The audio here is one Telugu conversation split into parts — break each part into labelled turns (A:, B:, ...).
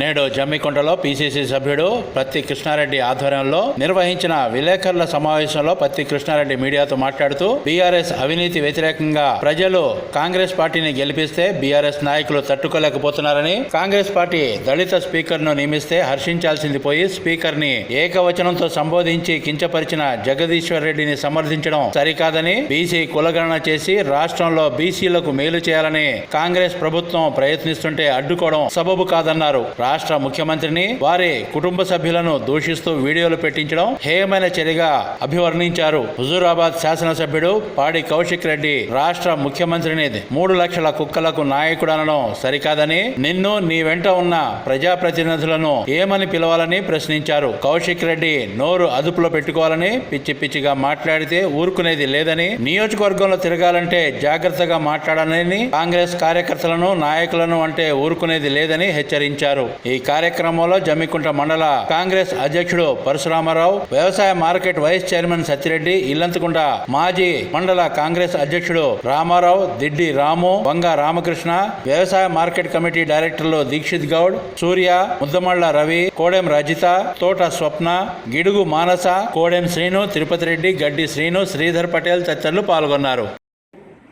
A: నేడు జమ్మికుంటలో పిసిసి సభ్యుడు పత్తి కృష్ణారెడ్డి ఆధ్వర్యంలో నిర్వహించిన విలేకరుల సమావేశంలో పత్తి కృష్ణారెడ్డి మీడియాతో మాట్లాడుతూ బీఆర్ఎస్ అవినీతి వ్యతిరేకంగా ప్రజలు కాంగ్రెస్ పార్టీని గెలిపిస్తే బీఆర్ఎస్ నాయకులు తట్టుకోలేకపోతున్నారని కాంగ్రెస్ పార్టీ దళిత స్పీకర్ను నియమిస్తే హర్షించాల్సింది పోయి స్పీకర్ని ఏకవచనంతో సంబోధించి కించపరిచిన జగదీశ్వర్ రెడ్డిని సమర్థించడం సరికాదని బీసీ కులగణన చేసి రాష్ట్రంలో బీసీలకు మేలు చేయాలని కాంగ్రెస్ ప్రభుత్వం ప్రయత్నిస్తుంటే అడ్డుకోవడం సబబు కాదన్నారు. రాష్ట్ర ముఖ్యమంత్రిని వారి కుటుంబ సభ్యులను దూషిస్తూ వీడియోలు పెట్టించడం హేయమైన చర్యగా అభివర్ణించారు హుజూరాబాద్ శాసనసభ్యుడు పాడి కౌశిక్ రెడ్డి. రాష్ట్ర ముఖ్యమంత్రిని మూడు లక్షల కుక్కలకు నాయకుడు అనడం సరికాదని నిన్ను నీ వెంట ఉన్న ప్రజాప్రతినిధులను ఏమని పిలవాలని ప్రశ్నించారు. కౌశిక్ రెడ్డి నోరు అదుపులో పెట్టుకోవాలని పిచ్చి పిచ్చిగా మాట్లాడితే ఊరుకునేది లేదని నియోజకవర్గంలో తిరగాలంటే జాగ్రత్తగా మాట్లాడాలని కాంగ్రెస్ కార్యకర్తలను నాయకులను అంటే ఊరుకునేది లేదని హెచ్చరించారు. ఈ కార్యక్రమంలో జమ్మికుంట మండల కాంగ్రెస్ అధ్యక్షుడు పరశురామారావు వ్యవసాయ market vice chairman Satyareddy Illanthakunta మాజీ మండల కాంగ్రెస్ అధ్యక్షుడు రామారావు దిడ్డి రాము వంగ రామకృష్ణ వ్యవసాయ మార్కెట్ కమిటీ డైరెక్టర్లు దీక్షిత్ గౌడ్ సూర్య ముద్దమళ్ళ రవి కోడెం రజిత తోట స్వప్న గిడుగు మానస కోడెం శ్రీను తిరుపతి రెడ్డి గడ్డి శ్రీను శ్రీధర్ పటేల్ తదితరులు పాల్గొన్నారు.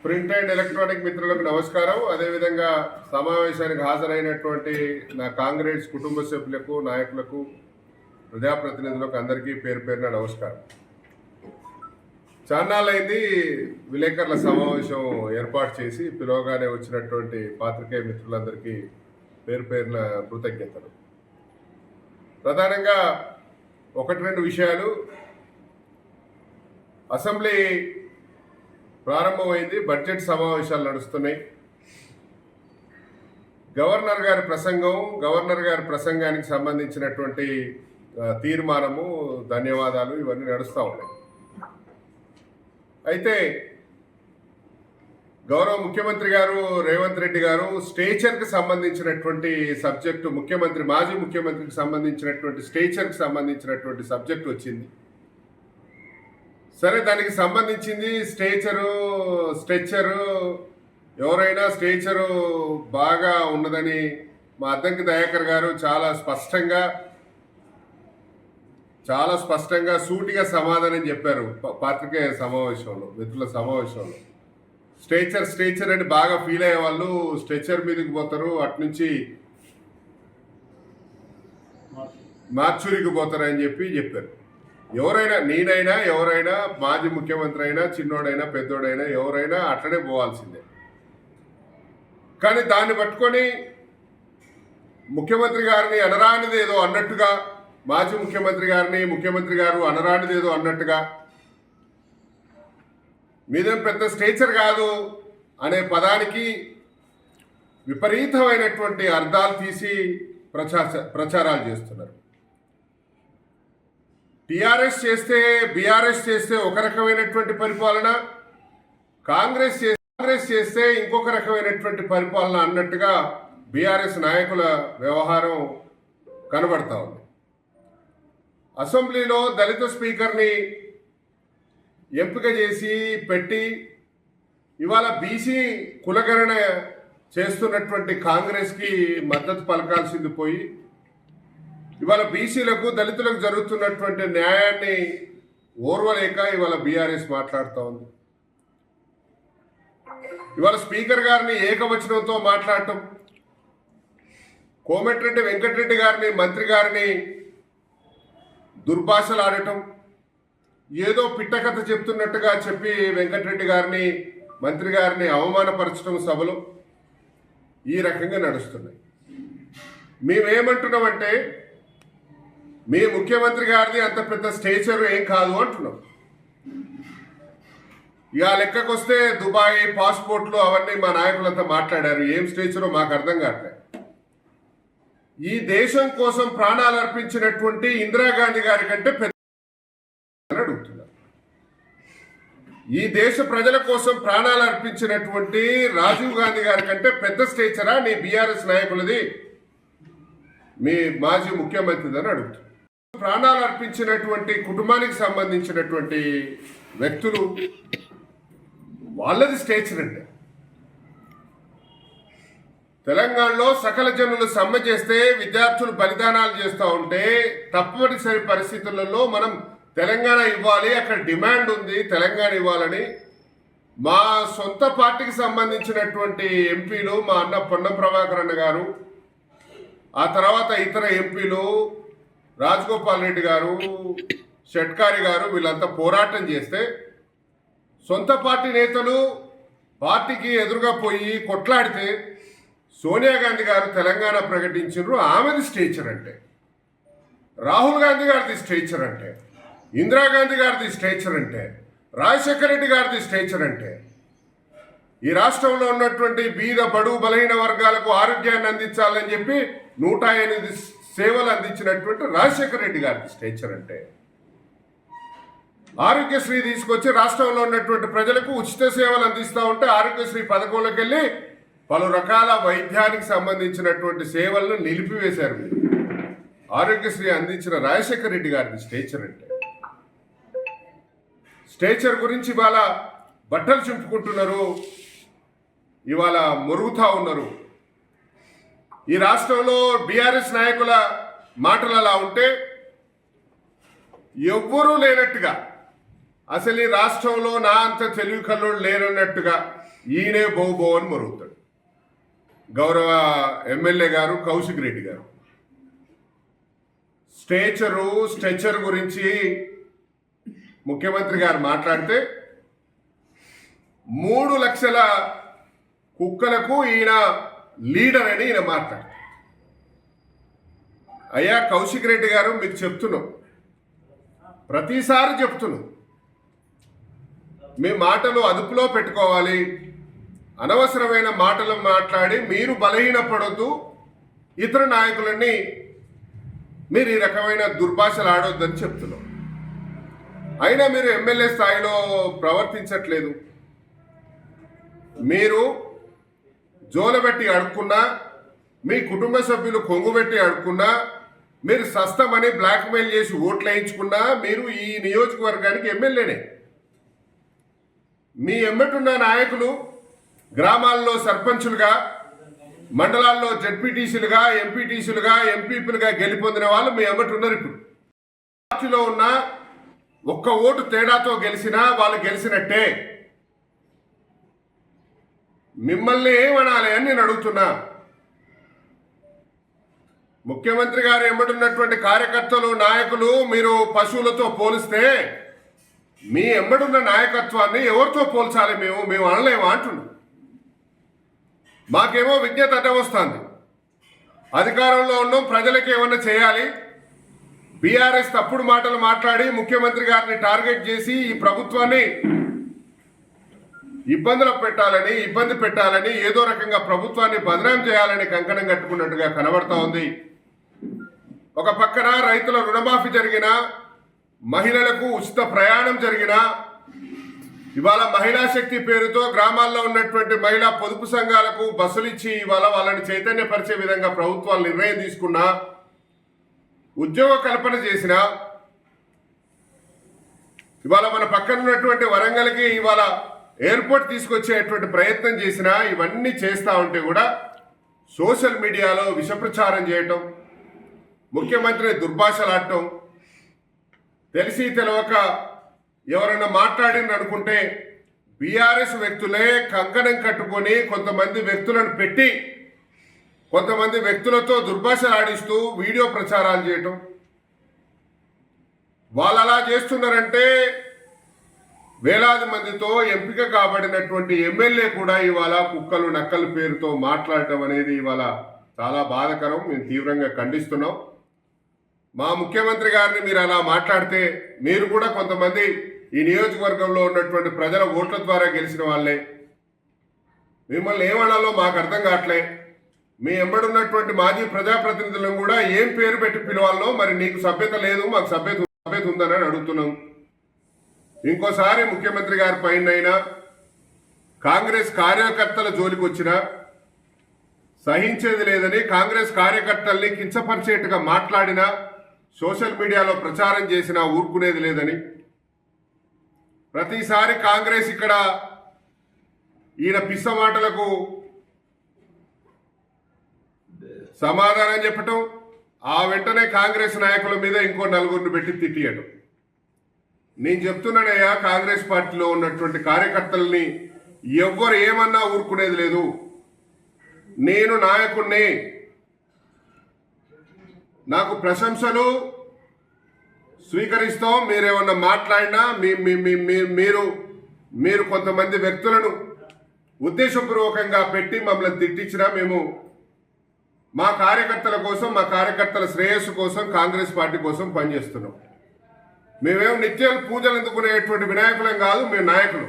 B: ప్రింట్ అండ్ ఎలక్ట్రానిక్ మిత్రులకు నమస్కారం. అదేవిధంగా సమావేశానికి హాజరైనటువంటి నా కాంగ్రెస్ కుటుంబ సభ్యులకు నాయకులకు ప్రజాప్రతినిధులకు అందరికీ పేరు పేరున నమస్కారం. చాన్నాళ్ళైంది విలేకరుల సమావేశం ఏర్పాటు చేసి పిలవగానే వచ్చినటువంటి పాత్రికేయ మిత్రులందరికీ పేరు పేరున కృతజ్ఞతలు. ప్రధానంగా ఒకటి రెండు విషయాలు. అసెంబ్లీ ప్రారంభమైంది బడ్జెట్ సమావేశాలు నడుస్తున్నాయి. గవర్నర్ గారి ప్రసంగం గవర్నర్ గారి ప్రసంగానికి సంబంధించినటువంటి తీర్మానము ధన్యవాదాలు ఇవన్నీ నడుస్తూ ఉన్నాయి. అయితే గౌరవ ముఖ్యమంత్రి గారు రేవంత్ రెడ్డి గారు స్టేచర్కి సంబంధించినటువంటి సబ్జెక్టు ముఖ్యమంత్రి మాజీ ముఖ్యమంత్రికి సంబంధించినటువంటి స్టేచర్కి సంబంధించినటువంటి సబ్జెక్ట్ వచ్చింది. సరే దానికి సంబంధించింది స్టేచరు స్ట్రెచ్చరు ఎవరైనా స్టేచరు బాగా ఉన్నదని మా అద్దంకి దయాకర్ గారు చాలా స్పష్టంగా చాలా స్పష్టంగా సూటిగా సమాధానం చెప్పారు పాత్రికేయ సమావేశంలో మిత్రుల సమావేశంలో. స్ట్రేచర్ స్ట్రేచర్ అని బాగా ఫీల్ అయ్యే వాళ్ళు స్ట్రెచర్ మీదకి పోతారు అట్నుంచి మార్చురికి పోతారని చెప్పి చెప్పారు. ఎవరైనా నేనైనా ఎవరైనా మాజీ ముఖ్యమంత్రి అయినా చిన్నోడైనా పెద్దోడైనా ఎవరైనా అట్లనే పోవాల్సిందే. కానీ దాన్ని పట్టుకొని ముఖ్యమంత్రి గారిని అనరానిది ఏదో అన్నట్టుగా మాజీ ముఖ్యమంత్రి గారిని ముఖ్యమంత్రి గారు అనరానిది ఏదో అన్నట్టుగా మీదేం పెద్ద స్టేచర్ కాదు అనే పదానికి విపరీతమైనటువంటి అర్థాలు తీసి ప్రచార ప్రచారాలు చేస్తున్నారు. టిఆర్ఎస్ చేస్తే బీఆర్ఎస్ చేస్తే ఒక రకమైనటువంటి పరిపాలన కాంగ్రెస్ కాంగ్రెస్ చేస్తే ఇంకొక రకమైనటువంటి పరిపాలన అన్నట్టుగా బీఆర్ఎస్ నాయకుల వ్యవహారం కనబడతా ఉంది. అసెంబ్లీలో దళిత స్పీకర్ని ఎంపిక చేసి పెట్టి ఇవాళ బీసీ కులగణన చేస్తున్నటువంటి కాంగ్రెస్కి మద్దతు పలకాల్సింది పోయి ఇవాళ బీసీలకు దళితులకు జరుగుతున్నటువంటి న్యాయాన్ని ఓర్వలేక ఇవాళ బీఆర్ఎస్ మాట్లాడుతూ ఉంది. ఇవాళ స్పీకర్ గారిని ఏకవచనంతో మాట్లాడటం కోమటిరెడ్డి వెంకటరెడ్డి గారిని మంత్రి గారిని దుర్భాషలు ఆడటం ఏదో పిట్టకథ చెప్తున్నట్టుగా చెప్పి వెంకటరెడ్డి గారిని మంత్రి గారిని అవమానపరచడం సభలో ఈ రకంగా నడుస్తున్నాయి. మేమేమంటున్నామంటే మీ ముఖ్యమంత్రి గారిది అంత పెద్ద స్టేచర్ ఏం కాదు అంటున్నాం. ఇక లెక్కకొస్తే దుబాయ్ పాస్పోర్ట్లు అవన్నీ మా నాయకులంతా మాట్లాడారు. ఏం స్టేచరో మాకు అర్థం కావట్లేదు. ఈ దేశం కోసం ప్రాణాలు అర్పించినటువంటి ఇందిరాగాంధీ గారి కంటే పెద్ద ఈ దేశ ప్రజల కోసం ప్రాణాలు అర్పించినటువంటి రాజీవ్ గాంధీ గారి కంటే పెద్ద స్టేచరా నీ బీఆర్ఎస్ నాయకులది? మీ మాజీ ముఖ్యమంత్రిదని అడుగుతుంది ప్రాణాలు అర్పించినటువంటి కుటుంబానికి సంబంధించినటువంటి వ్యక్తులు వాళ్ళది స్టేచర్ అండి తెలంగాణలో సకల జనులు సమ్మె చేస్తే విద్యార్థులు బలిదానాలు చేస్తూ ఉంటే తప్పనిసరి పరిస్థితులలో మనం తెలంగాణ ఇవ్వాలి అక్కడ డిమాండ్ ఉంది తెలంగాణ ఇవ్వాలని. మా సొంత పార్టీకి సంబంధించినటువంటి ఎంపీలు మా అన్న పొన్నం ప్రభాకర్ అన్న గారు ఆ తర్వాత ఇతర ఎంపీలు రాజగోపాల్ రెడ్డి గారు షట్కారి గారు వీళ్ళంతా పోరాటం చేస్తే సొంత పార్టీ నేతలు పార్టీకి ఎదురుగా పోయి కొట్లాడితే సోనియా గాంధీ గారు తెలంగాణ ప్రకటించారు ఆమెది స్టేచర్ అంటే. రాహుల్ గాంధీ గారిది స్టేచర్ అంటే. ఇందిరాగాంధీ గారిది స్టేచర్ అంటే. రాజశేఖర రెడ్డి గారిది స్టేచర్ అంటే. ఈ రాష్ట్రంలో ఉన్నటువంటి బీద బడుగు బలహీన వర్గాలకు ఆరోగ్యాన్ని అందించాలని చెప్పి నూట ఎనిమిది సేవలు అందించినటువంటి రాజశేఖర రెడ్డి గారిని స్టేచర్ అంటే. ఆరోగ్యశ్రీ తీసుకొచ్చి రాష్ట్రంలో ఉన్నటువంటి ప్రజలకు ఉచిత సేవలు అందిస్తూ ఉంటే ఆరోగ్యశ్రీ పథకంలోకి వెళ్ళి పలు రకాల వైద్యానికి సంబంధించినటువంటి సేవలను నిలిపివేశారు మీరు. ఆరోగ్యశ్రీ అందించిన రాజశేఖర రెడ్డి గారిని స్టేచర్ అంటే. స్టేచర్ గురించి ఇవాళ బట్టలు చింపుకుంటున్నారు. ఇవాళ మురుగుతా ఉన్నారు. ఈ రాష్ట్రంలో బీఆర్ఎస్ నాయకుల మాటలు అలా ఉంటే ఎవ్వరూ లేనట్టుగా అసలు ఈ రాష్ట్రంలో నా అంత తెలివి కల్లోడు లేనన్నట్టుగా ఈయనే బోబో అని మరుగుతాడు. గౌరవ ఎమ్మెల్యే గారు కౌశిక్ రెడ్డి గారు. స్టేచరు స్ట్రెచర్ గురించి ముఖ్యమంత్రి గారు మాట్లాడితే మూడు లక్షల కుక్కలకు ఈయన లీడర్ అని ఈయన మాట్లాడు. అయ్యా కౌశిక్ రెడ్డి గారు మీకు చెప్తున్నాం. ప్రతిసారి చెప్తున్నాం. మీ మాటలు అదుపులో పెట్టుకోవాలి. అనవసరమైన మాటలు మాట్లాడి మీరు బలహీనపడొద్దు. ఇతర నాయకులని మీరు ఈ రకమైన దుర్భాషలు ఆడొద్దని చెప్తున్నాం. అయినా మీరు ఎమ్మెల్యే స్థాయిలో ప్రవర్తించట్లేదు. మీరు జోలబెట్టి అడుక్కున్నా మీ కుటుంబ సభ్యులు కొంగుబెట్టి అడుక్కున్నా మీరు సస్తమని బ్లాక్మెయిల్ చేసి ఓట్లు వేయించుకున్నా మీరు ఈ నియోజకవర్గానికి ఎమ్మెల్యేనే. మీ ఎమ్మటున్న నాయకులు గ్రామాల్లో సర్పంచులుగా మండలాల్లో జడ్పీటీసీలుగా ఎంపీటీసీలుగా ఎంపీపీలుగా గెలిపొందిన వాళ్ళు మీ ఎమ్మటి ఇప్పుడు. పార్టీలో ఉన్న ఒక్క ఓటు తేడాతో గెలిచినా వాళ్ళు గెలిచినట్టే. మిమ్మల్ని ఏమనాలి అని నేను అడుగుతున్నా. ముఖ్యమంత్రి గారు ఎంబడున్నటువంటి కార్యకర్తలు నాయకులు మీరు పశువులతో పోలిస్తే మీ ఎంబడున్న నాయకత్వాన్ని ఎవరితో పోల్చాలి మేము? మేము అనలేము అంటున్నాం మాకేమో విజ్ఞత అడ్డం వస్తుంది. అధికారంలో ఉన్నాం ప్రజలకు ఏమన్నా చేయాలి? బీఆర్ఎస్ తప్పుడు మాటలు మాట్లాడి ముఖ్యమంత్రి గారిని టార్గెట్ చేసి ఈ ప్రభుత్వాన్ని ఇబ్బందులు పెట్టాలని ఇబ్బంది పెట్టాలని ఏదో రకంగా ప్రభుత్వాన్ని బదనాం చేయాలని కంకణం కట్టుకున్నట్టుగా కనబడతా ఉంది. ఒక పక్కన రైతుల రుణమాఫీ జరిగిన మహిళలకు ఉచిత ప్రయాణం జరిగిన ఇవాళ మహిళా శక్తి పేరుతో గ్రామాల్లో ఉన్నటువంటి మహిళా పొదుపు సంఘాలకు బస్సులు ఇచ్చి ఇవాళ వాళ్ళని చైతన్యపరిచే విధంగా ప్రభుత్వాలు నిర్ణయం తీసుకున్నా ఉద్యోగ కల్పన చేసిన ఇవాళ మన పక్కన ఉన్నటువంటి వరంగల్కి ఇవాళ ఎయిర్పోర్ట్ తీసుకొచ్చేటువంటి ప్రయత్నం చేసినా ఇవన్నీ చేస్తూ ఉంటే కూడా సోషల్ మీడియాలో విషప్రచారం చేయటం ముఖ్యమంత్రిని దుర్భాషలాడటం తెలిసి తెలవక ఎవరైనా మాట్లాడింది అనుకుంటే బీఆర్ఎస్ వ్యక్తులే కంకణం కట్టుకొని కొంతమంది వ్యక్తులను పెట్టి కొంతమంది వ్యక్తులతో దుర్భాషలు ఆడిస్తూ వీడియో ప్రచారాలు చేయటం. వాళ్ళు అలా చేస్తున్నారంటే వేలాది మందితో ఎంపిక కాబడినటువంటి ఎమ్మెల్యే కూడా ఇవాళ కుక్కలు నక్కలు పేరుతో మాట్లాడటం అనేది ఇవాళ చాలా బాధకరం. మేము తీవ్రంగా ఖండిస్తున్నాం. మా ముఖ్యమంత్రి గారిని మీరు అలా మాట్లాడితే మీరు కూడా కొంతమంది ఈ నియోజకవర్గంలో ఉన్నటువంటి ప్రజల ఓట్ల ద్వారా గెలిచిన వాళ్ళే. మిమ్మల్ని ఏమనాలో మాకు అర్థం కావట్లే. మీ ఎంబడున్నటువంటి మాజీ ప్రజాప్రతినిధులను కూడా ఏం పేరు పెట్టి పిలవాలనో మరి నీకు సభ్యత లేదు మాకు సభ్యత సభ్యత ఉందని అడుగుతున్నాం. ఇంకోసారి ముఖ్యమంత్రి గారి పైన కాంగ్రెస్ కార్యకర్తల జోలికి వచ్చినా సహించేది లేదని కాంగ్రెస్ కార్యకర్తల్ని కించపరిచేట్టుగా మాట్లాడినా సోషల్ మీడియాలో ప్రచారం చేసినా ఊరుకునేది లేదని. ప్రతిసారి కాంగ్రెస్ ఇక్కడ ఈయన పిస్స మాటలకు సమాధానం చెప్పటం ఆ వెంటనే కాంగ్రెస్ నాయకుల మీద ఇంకో నలుగురిని పెట్టి తిట్టియటం. నేను చెప్తున్నానయ్యా కాంగ్రెస్ పార్టీలో ఉన్నటువంటి కార్యకర్తల్ని ఎవ్వరు ఏమన్నా ఊరుకునేది లేదు. నేను నాయకుణ్ణి. నాకు ప్రశంసలు. స్వీకరిస్తాం మీరేమన్నా మాట్లాడినా మీ- మీ- మీరు మీరు కొంతమంది వ్యక్తులను ఉద్దేశపూర్వకంగా పెట్టి మమ్మల్ని తిట్టించినా మేము మా కార్యకర్తల కోసం మా కార్యకర్తల శ్రేయస్సు కోసం కాంగ్రెస్ పార్టీ కోసం పనిచేస్తున్నాం. మేమేం నిత్యాలు పూజలు అందుకునేటువంటి వినాయకులం కాదు మేము నాయకులు.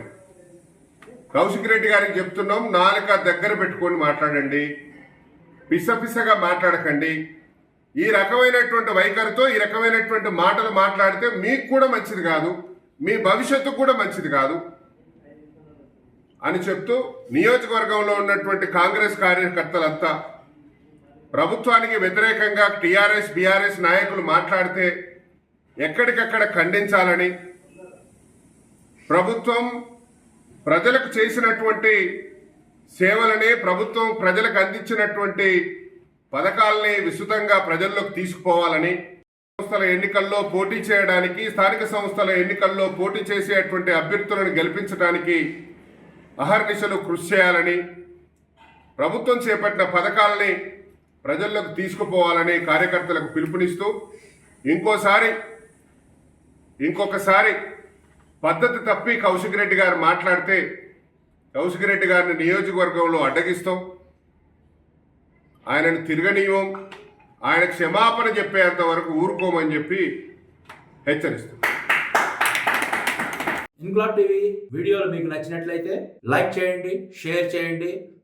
B: కౌశిక్ రెడ్డి గారికి చెప్తున్నాం నాలుక దగ్గర పెట్టుకొని మాట్లాడండి. పిస పిసగా మాట్లాడకండి. ఈ రకమైనటువంటి వైఖరితో ఈ రకమైనటువంటి మాటలు మాట్లాడితే మీకు కూడా మంచిది కాదు మీ భవిష్యత్తు కూడా మంచిది కాదు అని చెప్తూ నియోజకవర్గంలో ఉన్నటువంటి కాంగ్రెస్ కార్యకర్తలంతా ప్రభుత్వానికి వ్యతిరేకంగా టీఆర్ఎస్ బీఆర్ఎస్ నాయకులు మాట్లాడితే ఎక్కడికక్కడ ఖండించాలని ప్రభుత్వం ప్రజలకు చేసినటువంటి సేవలని ప్రభుత్వం ప్రజలకు అందించినటువంటి పథకాలని విస్తృతంగా ప్రజల్లోకి తీసుకుపోవాలని సంస్థల ఎన్నికల్లో పోటీ చేయడానికి స్థానిక సంస్థల ఎన్నికల్లో పోటీ చేసేటువంటి అభ్యర్థులను గెలిపించడానికి అహర్నిశలు కృషి చేయాలని ప్రభుత్వం చేపట్టిన పథకాలని ప్రజల్లోకి తీసుకుపోవాలని కార్యకర్తలకు పిలుపునిస్తూ ఇంకోసారి ఇంకొకసారి పద్ధతి తప్పి కౌశిక్ రెడ్డి గారు మాట్లాడితే కౌశిక్ రెడ్డి గారిని నియోజకవర్గంలో అడ్డగిస్తాం. ఆయనను తిరగనీయం. ఆయన క్షమాపణ చెప్పేంత వరకు ఊరుకోమని చెప్పి హెచ్చరిస్తాం
C: ఇన్క్లాబ్ టీవీ వీడియోలు మీకు నచ్చినట్లయితే లైక్ చేయండి షేర్ చేయండి.